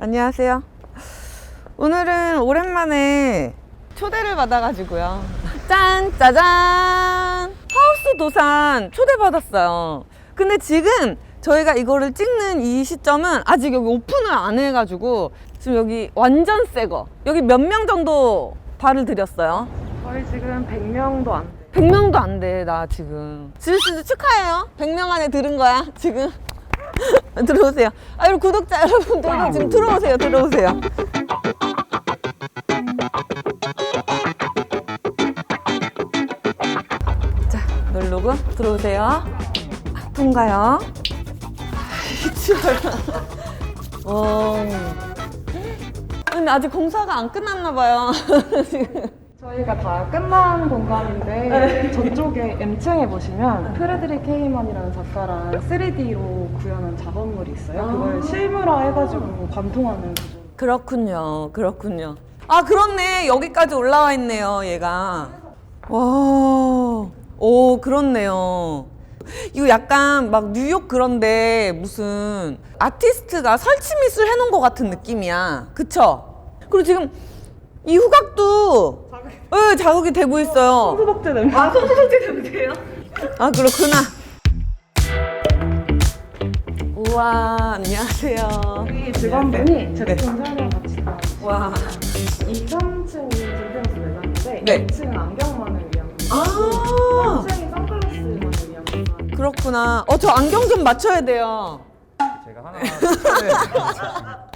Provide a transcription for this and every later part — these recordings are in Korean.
안녕하세요. 오늘은 오랜만에 초대를 받아가지고요. 짠, 짜잔! 하우스 도산 초대받았어요. 근데 지금 저희가 이거를 찍는 이 시점은 아직 여기 오픈을 안 해가지고 지금 여기 완전 새 거. 여기 몇 명 정도 발을 들였어요? 저희 지금 100명도 안 돼요. 100명도 안 돼, 나 지금. 지수씨도 축하해요. 100명 안에 들은 거야, 지금. 들어오세요. 아, 여러분, 구독자 여러분들도 지금 들어오세요, 들어오세요. 자, 누르고 들어오세요. 통과요. 추워요. 어. 근데 아직 공사가 안 끝났나 봐요. 지금. 저희가 다 끝난 공간인데 저쪽에 M층에 보시면 프레드릭 헤이먼이라는 작가랑 3D로 구현한 작업물이 있어요. 그걸 실물화 해가지고 관통하는 구조. 그렇군요. 그렇군요. 아, 그렇네. 여기까지 올라와 있네요, 얘가. 와. 오, 그렇네요. 이거 약간 막 뉴욕 그런데 무슨 아티스트가 설치 미술 해놓은 것 같은 느낌이야. 그쵸? 그리고 지금 이 후각도 네, 자국이 되고 있어요. 소독제 냄새. 아, 손소독제 냄새요? 아, 그렇구나. 우와, 안녕하세요. 이 직원분이 제품 설명 같이 나와주세요. 와. 2, 3층이 딜펜스 매장인데 네. 2층은 안경만을 위한. 아. 3층이 선글라스만을 위한 공간. 그렇구나. 어, 저 안경 좀 맞춰야 돼요. 제가 하나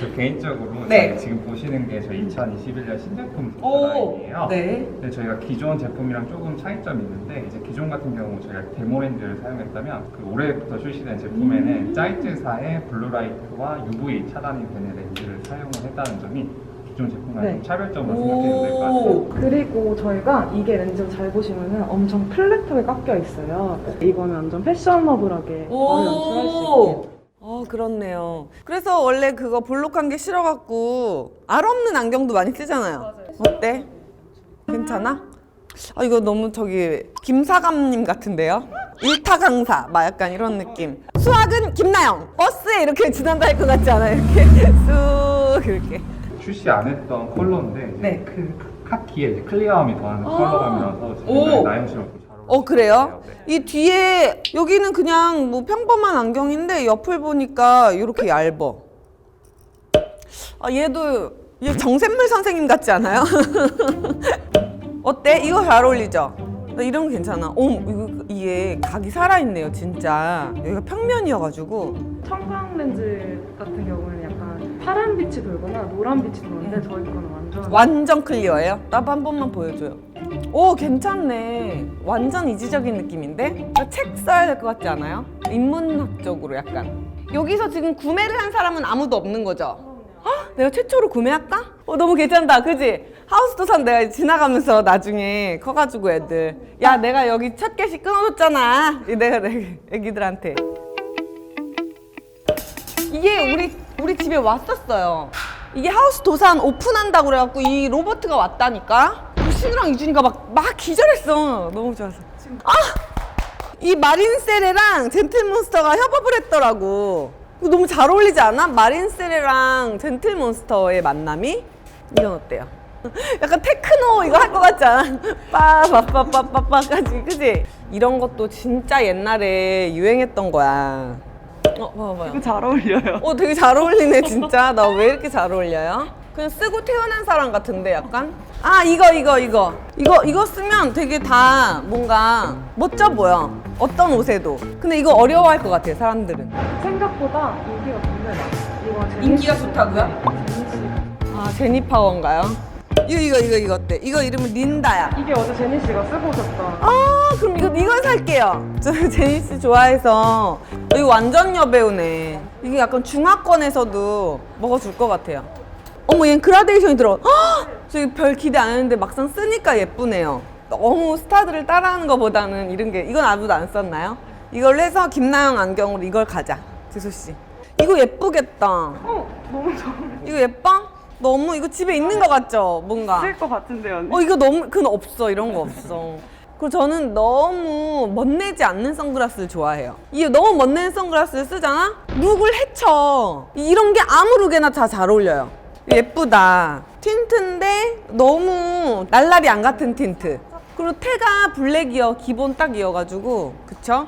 저 개인적으로 네. 저희 지금 보시는 게 저희 2021년 신제품 오, 라인이에요. 네. 근데 저희가 기존 제품이랑 조금 차이점이 있는데 이제 기존 같은 경우 저희가 데모렌즈를 사용했다면 그 올해부터 출시된 제품에는 음. 짜이즈사의 블루라이트와 UV 차단이 되는 렌즈를 사용을 했다는 점이 기존 제품과 네. 좀 차별점으로 생각해도 될 것 같아요. 그리고 저희가 이게 렌즈 잘 보시면은 엄청 플랫하게 깎여 있어요. 이거는 완전 패셔너블하게 머리 연출할 수 있게. 어, 그렇네요. 그래서 원래 그거 볼록한 게 싫어갖고 알 없는 안경도 많이 쓰잖아요. 어때? 괜찮아? 아, 이거 너무 저기 김사감님 같은데요? 일타 강사, 막 약간 이런 느낌. 수학은 김나영, 버스에 이렇게 지난달 것 같지 않아요? 이렇게 쑥 이렇게. 출시 안 했던 컬러인데 네. 그 카키에 이제 클리어함이 더하는 컬러감이라서 오. 잘 어울려요. 어 그래요? 네. 이 뒤에 여기는 그냥 뭐 평범한 안경인데 옆을 보니까 이렇게 얇어. 아 얘도 얘 정샘물 선생님 같지 않아요? 어때? 이거 잘 어울리죠? 나 이런 거 괜찮아. 어 이거 이게 각이 살아있네요 진짜. 여기가 평면이어가지고. 청광 렌즈 같은 경우는 약간 파란 빛이 돌거나 노란 빛이 도는데 저희 거는 완전 완전 클리어예요? 나도 한 번만 보여줘요. 오 괜찮네. 완전 이지적인 느낌인데? 나책 써야 될 것 같지 않아요? 인문학적으로 약간. 여기서 지금 구매를 한 사람은 아무도 없는 거죠? 헉, 내가 최초로 구매할까? 어, 너무 괜찮다, 그지? 하우스도산 내가 지나가면서 나중에 커가지고 애들. 야, 내가 여기 첫 개씩 끊어줬잖아. 이 내가 내 애기들한테. 이게 우리 우리 집에 왔었어요. 이게 하우스 도산 오픈한다고 그래갖고 이 로버트가 왔다니까. 신우랑 이준이가 막, 막 기절했어. 너무 좋아서. 아! 이 마린세레랑 젠틀몬스터가 협업을 했더라고. 너무 잘 어울리지 않아? 마린세레랑 젠틀몬스터의 만남이? 이건 어때요? 약간 테크노 이거 할 것 같지 않아? 빠빠빠빠빠빠까지 그지? 이런 것도 진짜 옛날에 유행했던 거야. 어, 봐봐요. 잘 어울려요. 어, 되게 잘 어울리네, 진짜. 나 왜 이렇게 잘 어울려요? 그냥 쓰고 태어난 사람 같은데, 약간? 아, 이거, 이거, 이거. 이거, 이거 쓰면 되게 다 뭔가 멋져 보여. 어떤 옷에도. 근데 이거 어려워할 것 같아요, 사람들은. 생각보다 인기가 굉장히 많아요. 이거 제니시- 인기가 좋다고요? 네. 아, 제니파워인가요? 이거, 이거, 이거, 이거 어때? 이거 이름은 린다야. 이게 어제 제니 씨가 쓰고 오셨던 아, 그럼 이거, 이걸 살게요. 저 제니씨 좋아해서. 이거 완전 여배우네. 이게 약간 중화권에서도 먹어줄 것 같아요. 어머, 얘는 그라데이션이 들어. 헉! 저기 별 기대 안 했는데 막상 쓰니까 예쁘네요. 너무 스타들을 따라하는 것보다는 이런 게, 이건 아무도 안 썼나요? 이걸로 해서 김나영 안경으로 이걸 가자. 지소씨. 이거 예쁘겠다. 어 너무 좋아 이거 예뻐? 너무 이거 집에 있는 것 같죠? 뭔가. 쓸것 같은데요 언니? 어 이거 너무 그건 없어 이런 거 없어 그리고 저는 너무 멋내지 않는 선글라스를 좋아해요. 이게 너무 멋내는 선글라스를 쓰잖아? 룩을 해쳐. 이런 게 아무 룩에나 다 잘 어울려요. 예쁘다. 틴트인데 너무 날라리 안 같은 틴트. 그리고 테가 블랙이어, 기본 딱 이어가지고, 그쵸?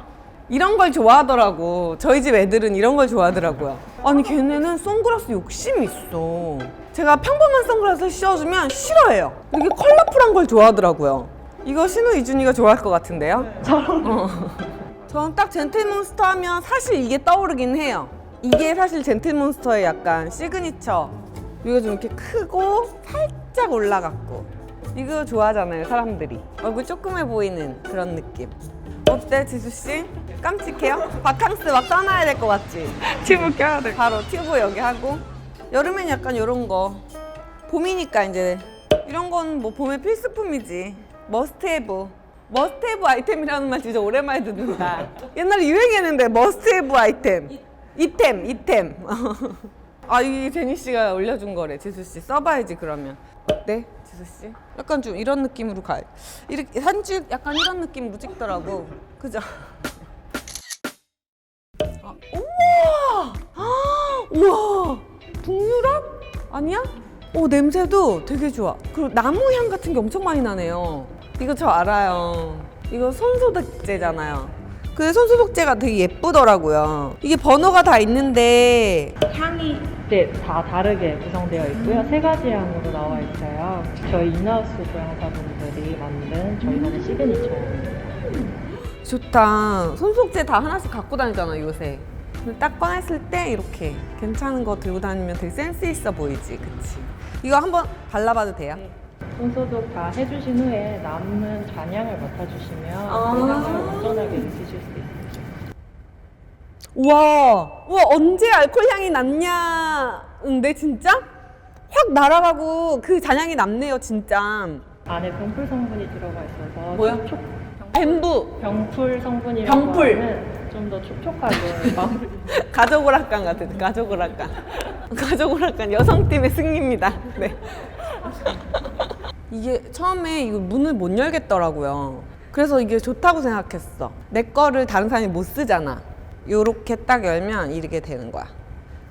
이런 걸 좋아하더라고. 저희 집 애들은 이런 걸 좋아하더라고요. 아니, 걔네는 선글라스 욕심이 있어. 제가 평범한 선글라스를 씌워주면 싫어해요. 이게 컬러풀한 걸 좋아하더라고요. 이거 신우 이준이가 좋아할 것 같은데요? 어. 저는 딱 젠틀몬스터 하면 사실 이게 떠오르긴 해요. 이게 사실 젠틀몬스터의 약간 시그니처. 이거 좀 이렇게 크고 살짝 올라갔고. 이거 좋아하잖아요, 사람들이. 얼굴 조그매 보이는 그런 느낌. 어때, 지수 씨? 깜찍해요? 바캉스 막 떠나야 될 것 같지? 팁을 껴야 돼. 바로 튜브 여기 하고 여름엔 약간 이런 거 봄이니까 이제 이런 건 뭐 봄의 필수품이지 머스트헤브 머스트헤브 아이템이라는 말 진짜 오랜만에 듣는다 옛날에 유행했는데 머스트헤브 아이템 이템 이템 아 이게 제니 씨가 올려준 거래 지수 씨 써봐야지 그러면 어때 지수 씨 약간 좀 이런 느낌으로 가 이렇게 산지 약간 이런 느낌으로 찍더라고 그죠 아, 우와! 아, 우와! 북유럽? 아니야? 오, 냄새도 되게 좋아. 그리고 나무 향 같은 게 엄청 많이 나네요. 이거 저 알아요. 이거 손소독제잖아요. 그 손소독제가 되게 예쁘더라고요. 이게 번호가 다 있는데 향이 네, 다 다르게 구성되어 있고요. 세 가지 향으로 나와 있어요. 저희 인하우스 고양사분들이 만든 저희만의 시그니처 향입니다. 좋다. 손소독제 다 하나씩 갖고 다니잖아, 요새. 근데 딱 꺼냈을 때 이렇게 괜찮은 거 들고 다니면 되게 센스 있어 보이지, 그치? 이거 한번 발라봐도 돼요? 손소독 다 해주신 후에 남은 잔향을 맡아주시면 아. 그 향을 온전하게 느끼실 수 있습니다. 우와, 우와 언제 알코올 향이 났냐인데 진짜 확 날아가고 그 잔향이 남네요 진짜. 안에 병풀 성분이 들어가 있어서 뭐야? 촉촉, 뱀부 병풀 성분이라고 병풀. 하는 좀더 촉촉하게 마무리 가족 오락관 같은 가족 오락관. 가족 오락관 여성팀의 승리입니다. 네. 이게 처음에 이거 문을 못 열겠더라고요. 그래서 이게 좋다고 생각했어. 내 거를 다른 사람이 못 쓰잖아. 요렇게 딱 열면 이렇게 되는 거야.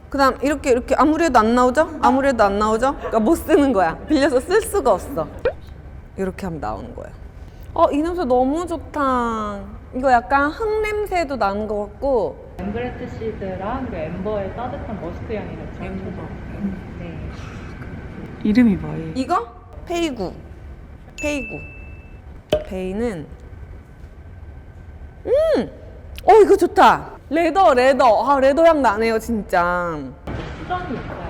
그 다음 이렇게 이렇게 아무래도 안 나오죠? 아무래도 안 나오죠? 그러니까 못 쓰는 거야. 빌려서 쓸 수가 없어. 이렇게 하면 나오는 거야. 어, 이 냄새 너무 좋다. 이거 약간 흙 냄새도 나는 것 같고 엠브레트 시드랑 그 엠버의 따뜻한 머스크 향이 같이 있어요. 네. 이름이 뭐예요? 이거 페이구. 페이구. 페이는 음! 어, 이거 좋다. 레더, 레더. 아, 레더 향 나네요, 진짜. 수정이 있어요.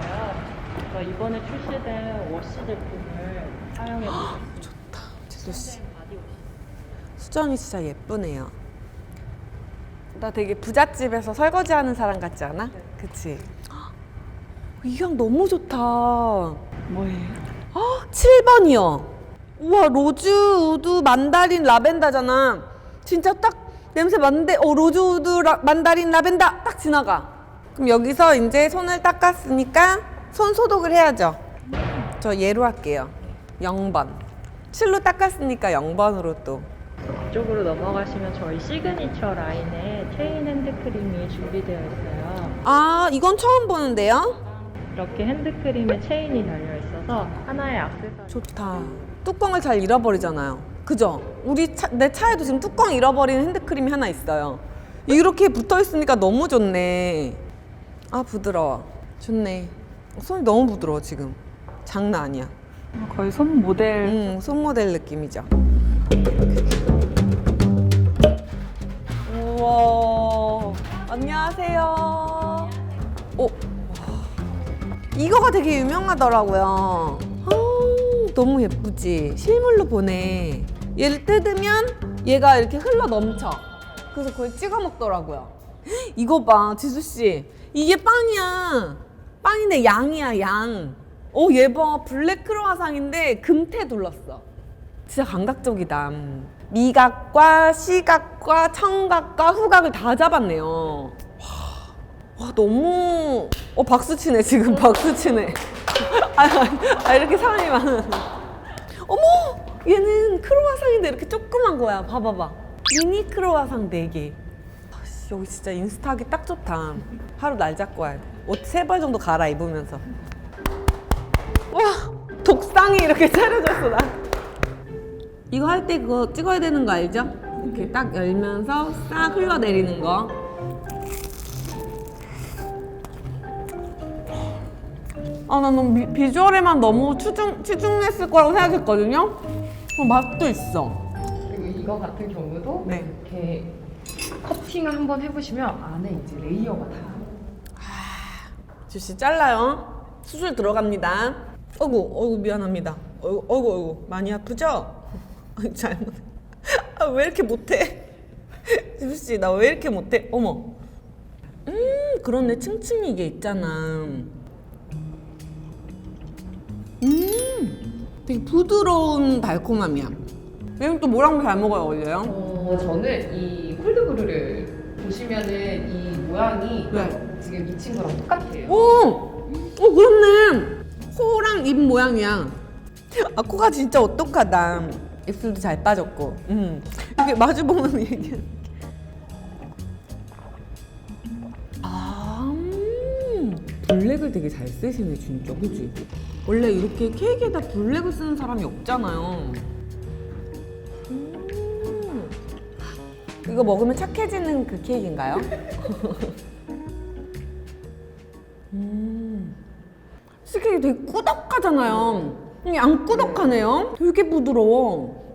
그래서 이번에 출시된 워시 제품을 사용해 보셨어요. 지수 씨. 수정이 진짜 예쁘네요. 나 되게 부잣집에서 설거지 하는 사람 같지 않아? 그치? 이 향 너무 좋다. 뭐예요? 7번이요. 우와, 로즈 우드 만다린 라벤더잖아. 진짜 딱 냄새 맡는데, 어, 로즈 우드 라- 만다린 라벤더 딱 지나가. 그럼 여기서 이제 손을 닦았으니까 손 소독을 해야죠. 저 얘로 할게요. 0번. 7로 닦았으니까 0번으로 또. 이쪽으로 넘어가시면 저희 시그니처 라인에 체인 핸드크림이 준비되어 있어요. 아, 이건 처음 보는데요? 이렇게 핸드크림에 체인이 달려 있어서 하나의 액세서리 좋다. 뚜껑을 잘 잃어버리잖아요. 그죠? 우리 차, 내 차에도 지금 뚜껑 잃어버리는 핸드크림이 하나 있어요. 이렇게 붙어 있으니까 너무 좋네. 아 부드러워. 좋네. 손이 너무 부드러워 지금. 장난 아니야. 거의 손 모델. 음, 손 모델 느낌이죠. 우와. 안녕하세요. 오. 와. 이거가 되게 유명하더라고요. 아, 너무 예쁘지? 실물로 보네. 얘를 뜯으면 얘가 이렇게 흘러 넘쳐. 그래서 그걸 찍어 먹더라고요. 이거 봐, 지수 씨. 이게 빵이야. 빵인데 양이야, 양. 오, 얘 봐. 블랙 크로아상인데 금태 둘렀어. 진짜 감각적이다. 미각과 시각과 청각과 후각을 다 잡았네요. 와, 와, 너무 어 박수 치네 지금 박수 치네. 아, 아, 이렇게 사람이 많은. 어머 얘는 크로와상인데 이렇게 조그만 거야. 봐봐봐. 미니 크로와상 4개. 아씨, 여기 진짜 인스타 하기 딱 좋다. 하루 날 잡고 와야 돼. 옷 세 벌 정도 갈아입으면서. 와, 독상이 이렇게 차려졌어, 나. 이거 할 때 그거 찍어야 되는 거 알죠? 이렇게 딱 열면서 싹 흘러내리는 거. 아, 나 너무 비, 비주얼에만 너무 추중, 치중했을 거라고 생각했거든요? 어, 맛도 있어. 그리고 이거 같은 경우도 네. 이렇게 커팅을 한번 해보시면 안에 이제 레이어가 다 주씨 잘라요. 수술 들어갑니다. 어구, 어구 미안합니다. 어구, 어구, 어구 많이 아프죠? 아이, 잘못. 아, 왜 이렇게 못해? 주씨 나 왜 이렇게 못해? 어머. 음, 그런데 층층이 이게 있잖아. 되게 부드러운 달콤함이야. 얘는 또 뭐랑 잘 먹어야 어울려요? 어, 저는 이 콜드브루를 보시면은 이 모양이 네. 지금 이 친구랑 똑같아요. 오! 오, 그렇네. 코랑 입 모양이야. 아, 코가 진짜 어떡하다. 입술도 잘 빠졌고. 음. 이렇게 마주보면 얘기 아, 음. 블랙을 되게 잘 쓰시네, 진짜. 그지? 원래 이렇게 케이크에다 블랙을 쓰는 사람이 없잖아요. 음. 이거 먹으면 착해지는 그 케이크인가요? 치즈케이크 되게 꾸덕하잖아요. 이게 안 꾸덕하네요. 되게 부드러워.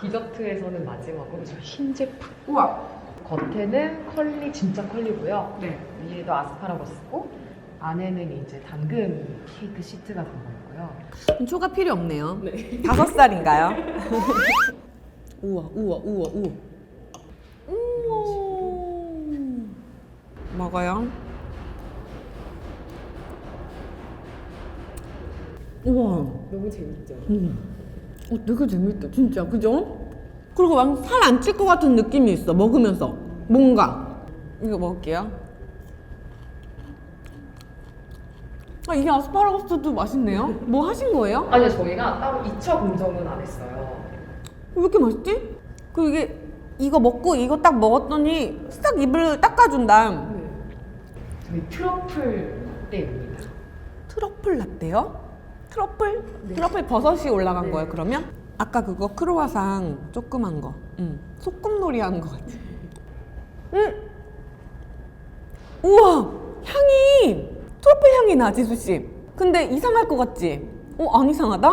디저트에서는 마지막으로 저 신제품. 우와. 겉에는 컬리 진짜 컬리고요. 네. 위에도 아스파라거스고 안에는 이제 당근 케이크 시트가 들어가 있고요. 초가 필요 없네요. 다섯 살인가요? 우와, 우와, 우와, 우와. 우와. 먹어요. 우와. 너무 재밌죠? 음. 어, 되게 재밌다, 진짜. 그죠? 그리고 막 살 안 찔 것 같은 느낌이 있어, 먹으면서. 뭔가. 이거 먹을게요. 아, 이게 아스파라거스도 맛있네요? 뭐 하신 거예요? 아니요, 저희가 따로 2차 공정은 안 했어요. 왜 이렇게 맛있지? 그 이게 이거 먹고 이거 딱 먹었더니 싹 입을 닦아준다. 저희 트러플 때입니다. 트러플 라떼요? 트러플? 트러플 버섯이 올라간 네. 거예요, 그러면? 아까 그거 크로와상 조그만 거. 응. 소꿉놀이 하는 거 같아. 응! 우와! 향이! 트러플 향이 나, 지수씨. 근데 이상할 것 같지? 어, 안 이상하다?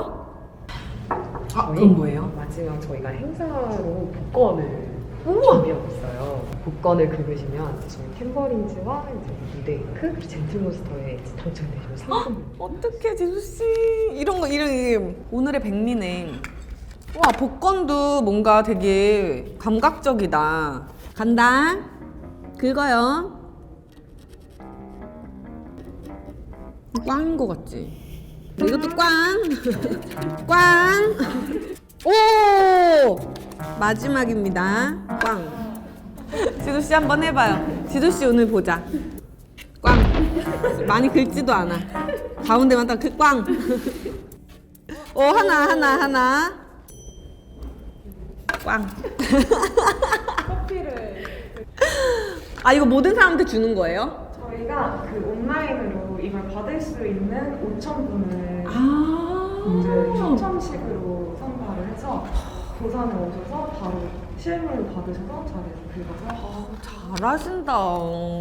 아, 저희 그건 뭐예요? 마지막 저희가 행사로 복권을 준비하고 있어요. 복권을 긁으시면 저희 템버린즈와 이제 무데이크 젠틀몬스터에 이제 당첨되시면 상품. 어떡해 지수씨 이런 거 이런 이게 오늘의 백미네 와 복권도 뭔가 되게 감각적이다 간다 긁어요 꽝인 거 같지 이것도 꽝! 꽝! 오! 마지막입니다 꽝 지수씨 한번 해봐요 지수씨 오늘 보자 꽝 많이 긁지도 않아 가운데만 딱 그 꽝. 오 하나 하나 하나. 꽝. 커피를 아 이거 모든 사람한테 주는 거예요? 저희가 그 온라인으로 이걸 받을 수 있는 5천 분을 아. 이제 추첨식으로 선발을 해서 부산에 오셔서 바로 실물로 받으셔서 자리에서 긁어서 잘하신다.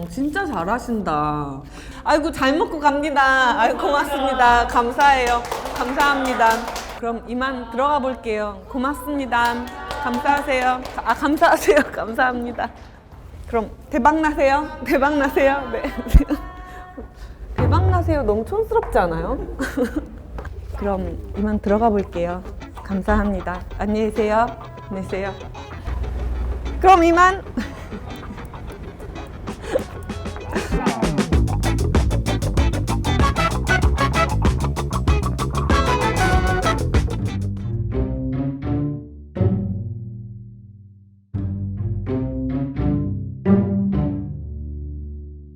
진짜 잘하신다. 아이고 잘 먹고 갑니다. 아이 고맙습니다. 감사해요. 감사합니다. 그럼 이만 들어가 볼게요. 고맙습니다. 감사하세요. 아 감사하세요. 감사합니다. 그럼 대박 나세요. 대박 나세요. 네. 나세요. 너무 촌스럽지 않아요? 그럼 이만 들어가 볼게요. 감사합니다. 안녕히 계세요. 안녕히 계세요. 그럼 이만